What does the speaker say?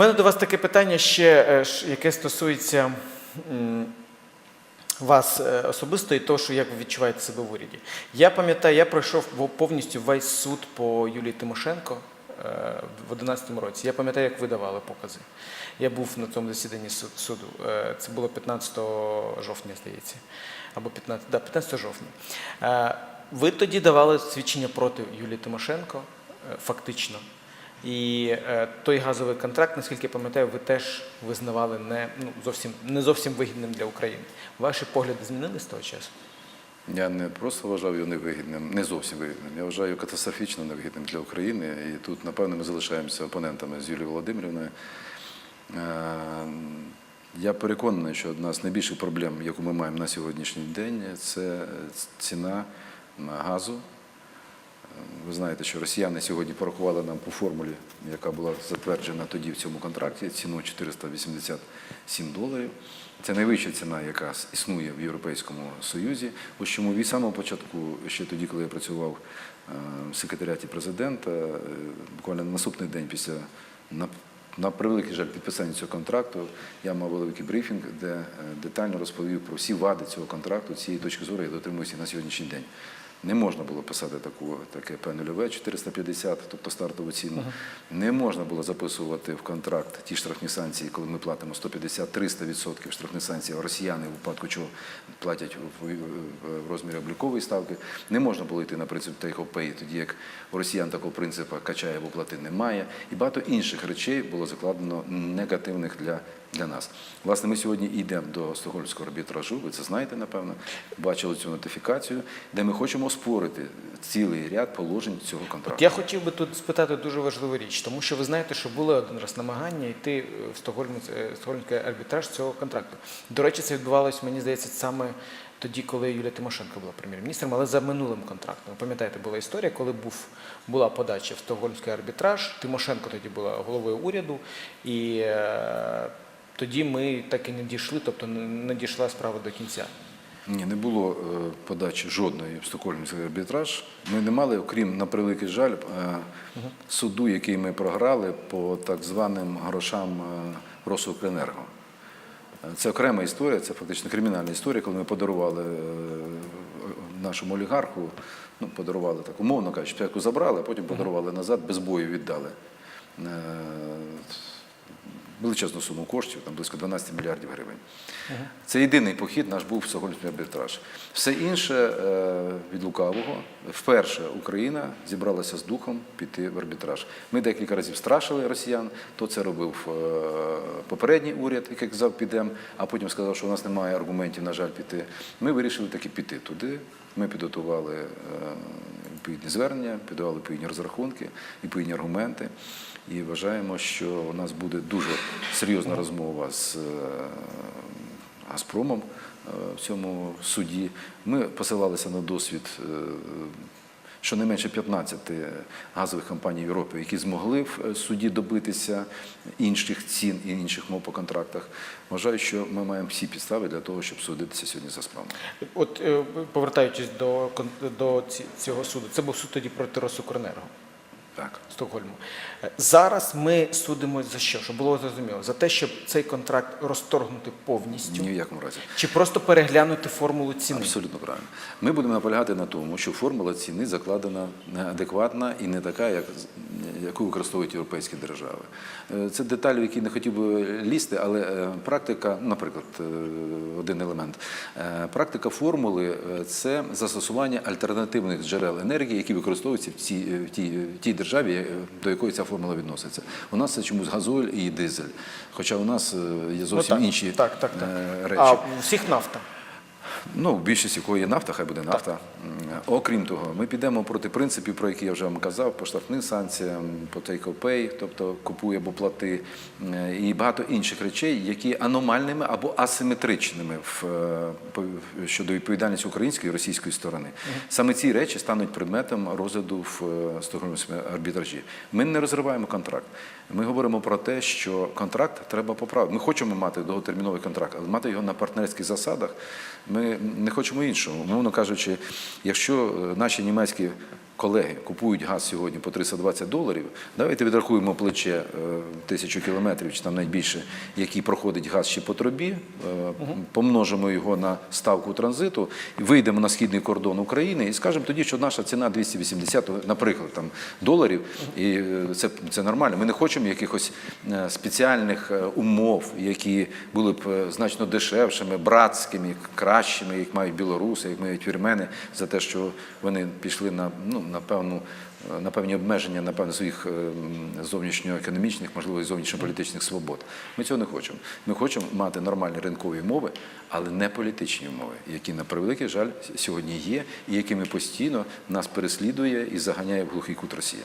мене до вас таке питання ще, е, яке стосується вас е, особисто і того, що як ви відчуваєте себе в уряді. Я пам'ятаю, я пройшов повністю весь суд по Юлії Тимошенко е, в 2011 році. Я пам'ятаю, як ви давали покази. Я був на цьому засіданні су- суду. Це було 15 жовтня, здається. Або 15, да, 15 жовтня. Ви тоді давали свідчення проти Юлії Тимошенко, фактично. І е, той газовий контракт, наскільки я пам'ятаю, ви теж визнавали не, ну, зовсім, не зовсім вигідним для України. Ваші погляди змінилися з того часу? Я не просто вважав його невигідним, не зовсім вигідним. Я вважаю його катастрофічно невигідним для України. І тут, напевно, ми залишаємося опонентами з Юлією Володимирівною. Е, Я переконаний, що одна з найбільших проблем, яку ми маємо на сьогоднішній день, це ціна на газу. Ви знаєте, що росіяни сьогодні порахували нам по формулі, яка була затверджена тоді в цьому контракті, ціну 487 доларів. Це найвища ціна, яка існує в Європейському Союзі. Ось чому від самого початку, ще тоді, коли я працював е, в секретаріаті президента, е, буквально на наступний день після на, превеликий жаль підписання цього контракту, я мав великий брифінг, де е, детально розповів про всі вади цього контракту, цієї точки зору я дотримуюся на сьогоднішній день. Не можна було писати таку, таке П-0В 450, тобто стартову ціну. Не можна було записувати в контракт ті штрафні санкції, коли ми платимо 150-300% штрафних санкцій, а росіяни в випадку чого платять в, в- в розмірі облікової ставки. Не можна було йти на принцип pay, тоді як у росіян такого принципу качає або плати немає. І багато інших речей було закладено негативних для, для нас. Власне, ми сьогодні йдемо до Стокгольмського арбітражу, ви це знаєте, напевно, бачили цю нотифікацію, де ми хочемо оспорити цілий ряд положень цього От контракту. я хотів би тут спитати дуже важливу річ, тому що ви знаєте, що було один раз намагання йти е, в е, Стокгольмський арбітраж цього контракту. До речі, це відбувалося, мені здається, саме тоді, коли Юлія Тимошенко була прем'єр-міністром, але за минулим контрактом. Пам'ятаєте, була історія, коли був, була подача в Стокгольмський арбітраж. Тимошенко тоді була головою уряду, і е, тоді ми так і не дійшли, тобто не- дійшла справа до кінця. Ні, не було е, подачі жодної в Стокгольмський арбітраж. Ми не мали, окрім на превеликий жаль, е, суду, який ми програли по так званим грошам е, Росукренерго. Це окрема історія, це фактично кримінальна історія, коли ми подарували нашому олігарху, ну, подарували так, умовно кажучи, спочатку забрали, а потім подарували назад, без бою віддали. Величезну суму коштів, там близько 12 мільярдів гривень. Це єдиний похід наш був в Стокгольмський арбітраж. Все інше е, від лукавого. Вперше Україна зібралася з духом піти в арбітраж. Ми декілька разів страшили росіян, то це робив е, попередній уряд, який казав, підемо, а потім сказав, що у нас немає аргументів, на жаль, піти. Ми вирішили таки піти туди. Ми підготували е, відповідні звернення, підавали відповідні розрахунки, відповідні аргументи. І вважаємо, що у нас буде дуже серйозна розмова з е, Газпромом е, в цьому суді. Ми посилалися на досвід е, щонайменше 15 газових компаній Європи, які змогли в е, суді добитися інших цін і інших мов по контрактах. Вважаю, що ми маємо всі підстави для того, щоб судитися сьогодні за справами. От е, повертаючись до, до цього суду, це був суд тоді проти Росукренерго Так. Стокгольму. Зараз ми судимо за що? Щоб було зрозуміло, за те, щоб цей контракт розторгнути повністю, Ні в якому разі. чи просто переглянути формулу ціни. Абсолютно правильно. Ми будемо наполягати на тому, що формула ціни закладена неадекватна і не така, як, яку використовують європейські держави. Е, Це деталі, в які не хотів би лізти, але е, практика, наприклад, е, один елемент. Практика формули це застосування альтернативних джерел енергії, які використовуються в цій, в тій, в тій державі, е, до якої ця формула відноситься. У нас це чомусь газоль і дизель. Хоча у нас е, є зовсім так, інші так, так, так. е, речі. А у всіх нафта. Ну, в більшості кого є нафта, хай буде нафта. М, Окрім того, ми підемо проти принципів, про які я вже вам казав, по штрафним санкціям, по take or pay, тобто купуй або плати, е, і багато інших речей, які аномальними або асиметричними в, е, щодо відповідальності української і російської сторони. Саме ці речі стануть предметом розгляду в е, Стокгольмському арбітражі. Ми не розриваємо контракт. Ми говоримо про те, що контракт треба поправити. Ми хочемо мати довготерміновий контракт, але мати його на партнерських засадах. Ми не хочемо іншого. Умовно кажучи, якщо е, наші німецькі колеги купують газ сьогодні по 320 доларів, давайте відрахуємо плече е, тисячу кілометрів чи там навіть більше, який проходить газ ще по трубі, е, помножимо його на ставку транзиту, вийдемо на східний кордон України і скажемо тоді, що наша ціна 280, наприклад, там, доларів, і е, це, це нормально. Ми не хочемо якихось спеціальних умов, які були б значно дешевшими, братськими, кращими, як мають білоруси, як мають вірмени, за те, що вони пішли на, ну, на На певні обмеження, на своїх е, зовнішньоекономічних, можливо, зовнішньополітичних свобод. Ми цього не хочемо. Ми хочемо мати нормальні ринкові умови, але не політичні умови, які, на превеликий жаль, сьогодні є, і якими постійно нас переслідує і заганяє в глухий кут Росія.